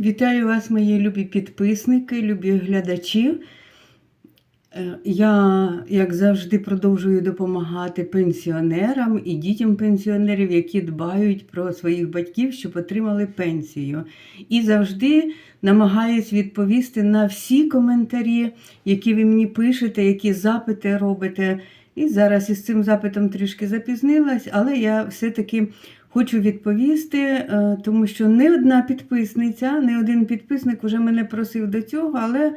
Вітаю вас, мої любі підписники, любі глядачі. Е, Я, як завжди, продовжую допомагати пенсіонерам і дітям пенсіонерів, які дбають про своїх батьків, щоб отримали пенсію. І завжди намагаюсь відповісти на всі коментарі, які ви мені пишете, які запити робите. І зараз із цим запитом трішки запізнилась, але я все-таки хочу відповісти, е, тому що не одна підписниця, не один підписник вже мене просив до цього, але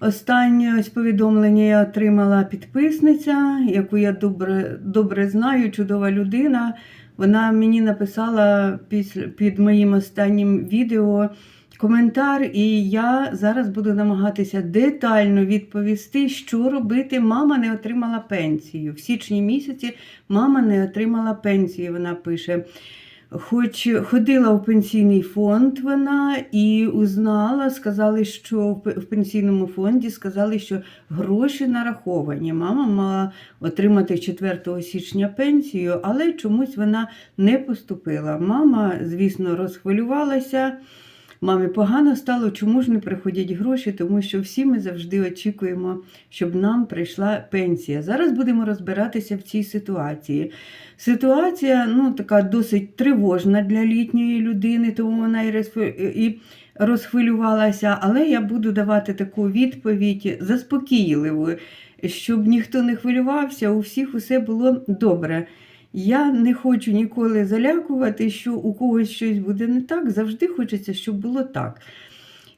останнє ось повідомлення я отримала підписниця, яку я добре, добре знаю, чудова людина. Вона мені написала під моїм останнім відео коментар, і я зараз буду намагатися детально відповісти, що робити. Мама не отримала пенсію. В січні місяці мама не отримала пенсію, вона пише. Хоч ходила в пенсійний фонд вона і узнала, сказали, що в пенсійному фонді сказали, що гроші нараховані. Мама мала отримати 4 січня пенсію, але чомусь вона не поступила. Мама, звісно, розхвилювалася. Мамі погано стало, чому ж не приходять гроші, тому що всі ми завжди очікуємо, щоб нам прийшла пенсія. Зараз будемо розбиратися в цій ситуації. Ситуація ну, така досить тривожна для літньої людини, тому вона і розхвилювалася, але я буду давати таку відповідь заспокійливу, щоб ніхто не хвилювався, у всіх усе було добре. Я не хочу ніколи залякувати, що у когось щось буде не так. Завжди хочеться, щоб було так.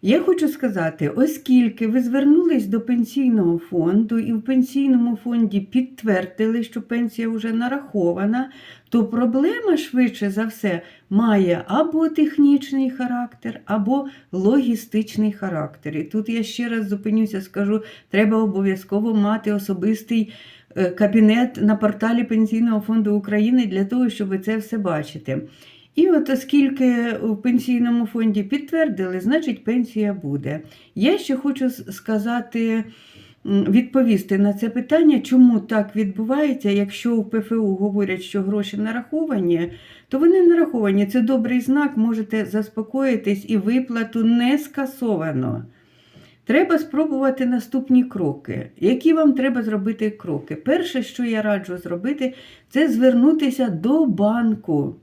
Я хочу сказати, оскільки ви звернулись до пенсійного фонду і в пенсійному фонді підтвердили, що пенсія вже нарахована, то проблема швидше за все має або технічний характер, або логістичний характер. І тут я ще раз зупинюся, скажу, треба обов'язково мати особистий е, кабінет на порталі Пенсійного фонду України для того, щоб це все бачити. І от оскільки в пенсійному фонді підтвердили, значить пенсія буде. Я ще хочу сказати, відповісти на це питання, чому так відбувається, якщо в ПФУ говорять, що гроші нараховані, то вони нараховані. Це добрий знак, можете заспокоїтись і виплату не скасовано. Треба спробувати наступні кроки. Які вам треба зробити кроки? Перше, що я раджу зробити, це звернутися до банку.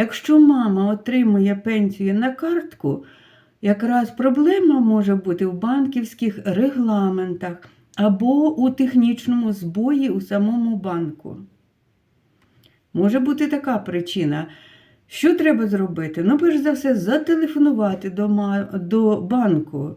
Якщо мама отримує пенсію на картку, якраз проблема може бути в банківських регламентах або у технічному збої у самому банку. Може бути така причина. Що треба зробити? Ну, перш за все, зателефонувати до, банку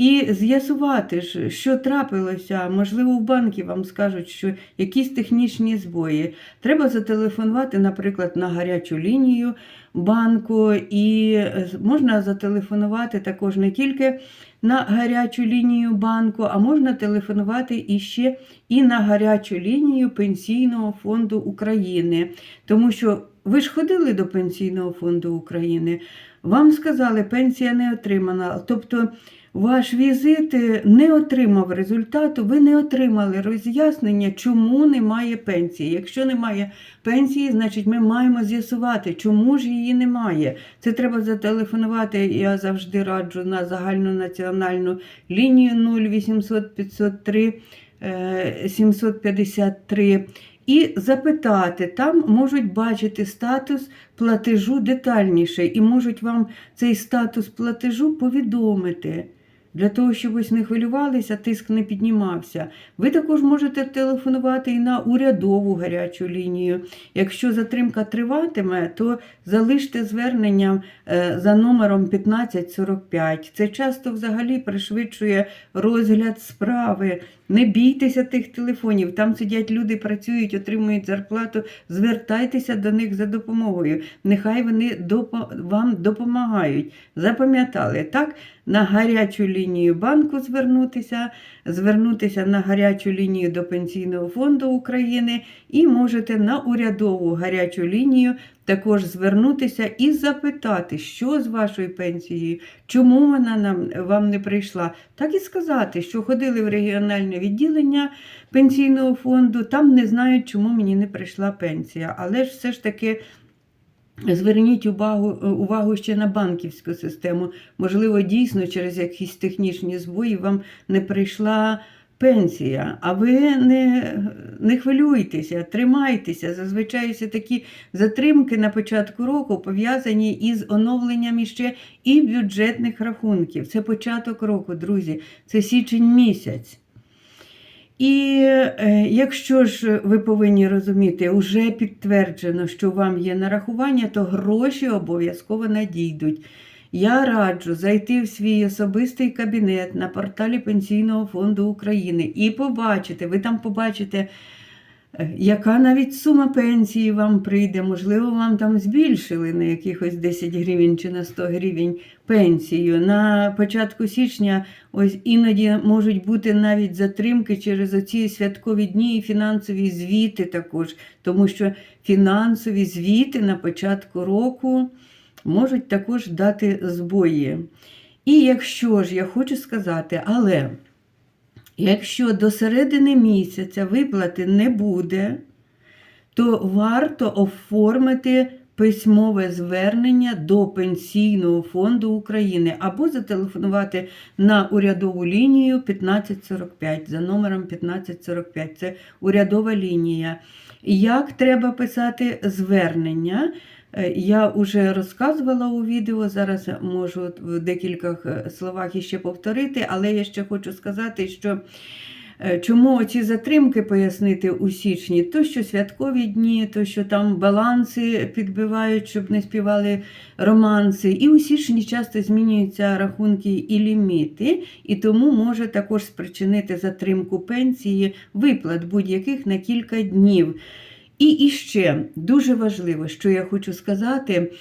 і з'ясувати, ж, що трапилося. Можливо, в банки вам скажуть, що якісь технічні збої. Треба зателефонувати, наприклад, на гарячу лінію банку, і е, можна зателефонувати також не тільки на гарячу лінію банку, а можна телефонувати іще і на гарячу лінію Пенсійного фонду України. Тому що ви ж ходили до Пенсійного фонду України, вам сказали, пенсія не отримана. Тобто ваш візит е, не отримав результату, ви не отримали роз'яснення, чому немає пенсії. Якщо немає пенсії, значить ми маємо з'ясувати, чому ж її немає. Це треба зателефонувати. Я завжди раджу на загальнонаціональну лінію 0800 503 е, 753 і запитати. Там можуть бачити статус платежу детальніше і можуть вам цей статус платежу повідомити. Для того, щоб ось не хвилювалися, тиск не піднімався. Ви також можете телефонувати і на урядову гарячу лінію. Якщо затримка триватиме, то залиште звернення е, за номером 1545. Це часто взагалі пришвидшує розгляд справи. Не бійтеся тих телефонів. Там сидять люди, працюють, отримують зарплату. Звертайтеся до них за допомогою. Нехай вони вам допомагають. Запам'ятали, так? На гарячу лінію банку звернутися, звернутися на гарячу лінію до Пенсійного фонду України і можете на урядову гарячу лінію також звернутися і запитати, що з вашою пенсією, чому вона нам, вам не прийшла. Так і сказати, що ходили в регіональне відділення пенсійного фонду, там не знають, чому мені не прийшла пенсія. Але ж все ж таки Зверніть увагу, увагу ще на банківську систему. Можливо, дійсно через якісь технічні збої вам не прийшла пенсія, а ви не, не хвилюйтеся, тримайтеся. Зазвичай такі затримки на початку року пов'язані із оновленням іще і бюджетних рахунків. Це початок року, друзі, це січень місяць. І е, якщо ж ви повинні розуміти, вже підтверджено, що вам є нарахування, то гроші обов'язково надійдуть. Я раджу зайти в свій особистий кабінет на порталі Пенсійного фонду України і побачити, ви там побачите, яка навіть сума пенсії вам прийде. Можливо, вам там збільшили на якихось 10 гривень чи на 100 гривень пенсію. На початку січня ось іноді можуть бути навіть затримки через оці святкові дні і фінансові звіти також, тому що фінансові звіти на початку року можуть також дати збої. І якщо ж я хочу сказати, але якщо до середини місяця виплати не буде, то варто оформити письмове звернення до Пенсійного фонду України або зателефонувати на урядову лінію 1545 за номером 1545. Це урядова лінія. Як треба писати звернення? Е, Я вже розказувала у відео, зараз можу в декількох е, словах іще повторити, але я ще хочу сказати, що е, чому ці затримки пояснити у січні, то що святкові дні, то що там баланси підбивають, щоб не співали романси. І у січні часто змінюються рахунки і ліміти, і тому може також спричинити затримку пенсії виплат будь-яких на кілька днів. І іще дуже важливо, що я хочу сказати.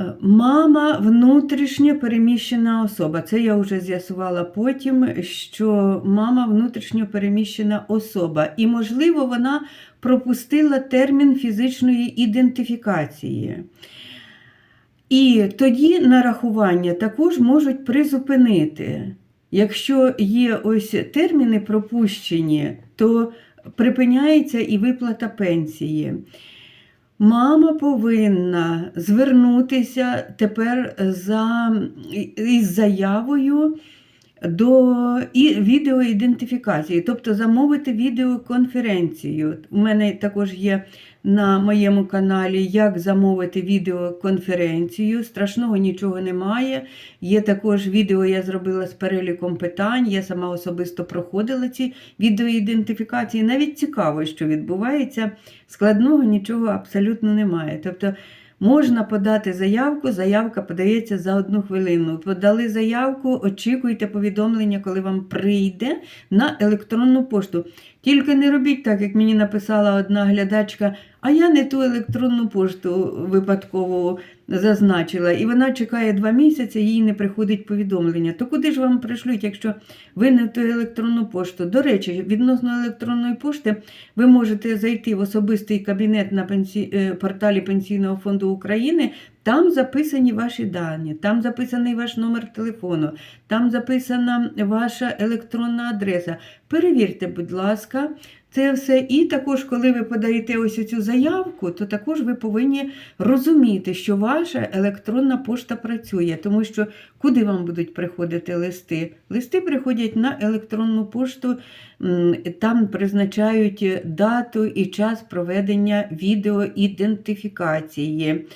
е, Мама внутрішньо переміщена особа. Це я вже з'ясувала потім, що мама внутрішньо переміщена особа. І, можливо, вона пропустила термін фізичної ідентифікації. І тоді нарахування також можуть призупинити. Якщо є ось терміни пропущені, то припиняється і виплата пенсії. Мама повинна звернутися тепер за, із заявою до і- відеоідентифікації, тобто замовити відеоконференцію. У мене також є на моєму каналі, як замовити відеоконференцію. Страшного нічого немає. Є також відео, я зробила з переліком питань. Я сама особисто проходила ці відеоідентифікації. Навіть цікаво, що відбувається. Складного нічого абсолютно немає. Тобто можна подати заявку, заявка подається за одну хвилину. Подали заявку, очікуйте повідомлення, коли вам прийде на електронну пошту. Тільки не робіть так, як мені написала одна глядачка, а я не ту електронну пошту випадково зазначила, і вона чекає два місяці, їй не приходить повідомлення. То куди ж вам пришлють, якщо ви не ту електронну пошту? До речі, відносно електронної пошти, ви можете зайти в особистий кабінет на пенсі... е, порталі Пенсійного фонду України. Там записані ваші дані, там записаний ваш номер телефону, там записана ваша електронна адреса. Перевірте, будь ласка, це все. І також, коли ви подаєте ось цю заявку, то також ви повинні розуміти, що ваша електронна пошта працює, тому що куди вам будуть приходити листи? Листи приходять на електронну пошту, там призначають дату і час проведення відеоідентифікації.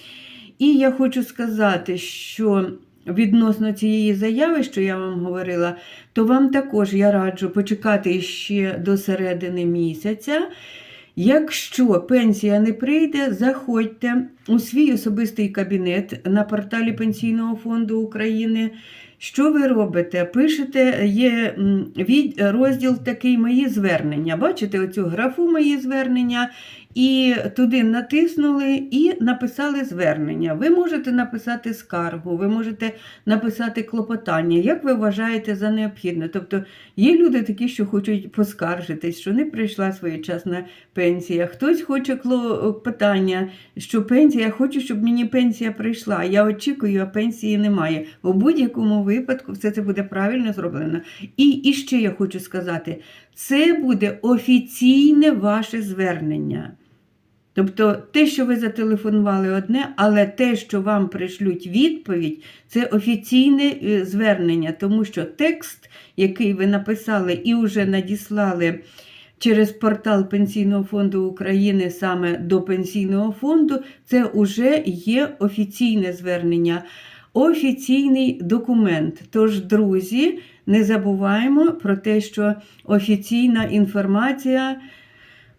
І я хочу сказати, що відносно цієї заяви, що я вам говорила, то вам також я раджу почекати ще до середини місяця. Якщо пенсія не прийде, заходьте у свій особистий кабінет на порталі Пенсійного фонду України. Що ви робите? Пишете, є розділ такий Мої звернення. Бачите оцю графу Мої звернення, і туди натиснули і написали звернення. Ви можете написати скаргу, ви можете написати клопотання, як ви вважаєте за необхідне. Тобто є люди такі, що хочуть поскаржитись, що не прийшла своєчасна пенсія. Хтось хоче клопотання, що пенсія, я хочу, щоб мені пенсія прийшла. Я очікую, а пенсії немає. У будь-якому випадку все це буде правильно зроблено. І, і ще я хочу сказати: це буде офіційне ваше звернення. Тобто те, що ви зателефонували одне, але те, що вам пришлють відповідь, це офіційне е, звернення, тому що текст, який ви написали і вже надіслали через портал Пенсійного фонду України саме до Пенсійного фонду, це вже є офіційне звернення, офіційний документ. Тож, друзі, не забуваємо про те, що офіційна інформація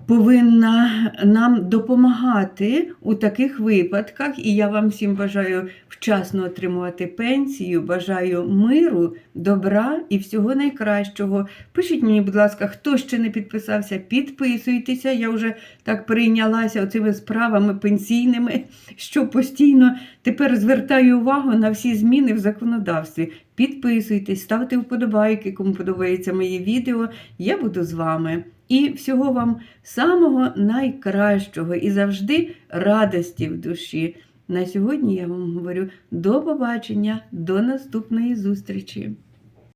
повинна нам допомагати у таких випадках. І я вам всім бажаю вчасно отримувати пенсію, бажаю миру, добра і всього найкращого. Пишіть мені, будь ласка, хто ще не підписався, підписуйтеся. Я вже так прийнялася оцими справами пенсійними, що постійно тепер звертаю увагу на всі зміни в законодавстві. Підписуйтесь, ставте вподобайки, кому подобається моє відео. Я буду з вами. І всього вам самого найкращого і завжди радості в душі. На сьогодні я вам говорю до побачення, до наступної зустрічі.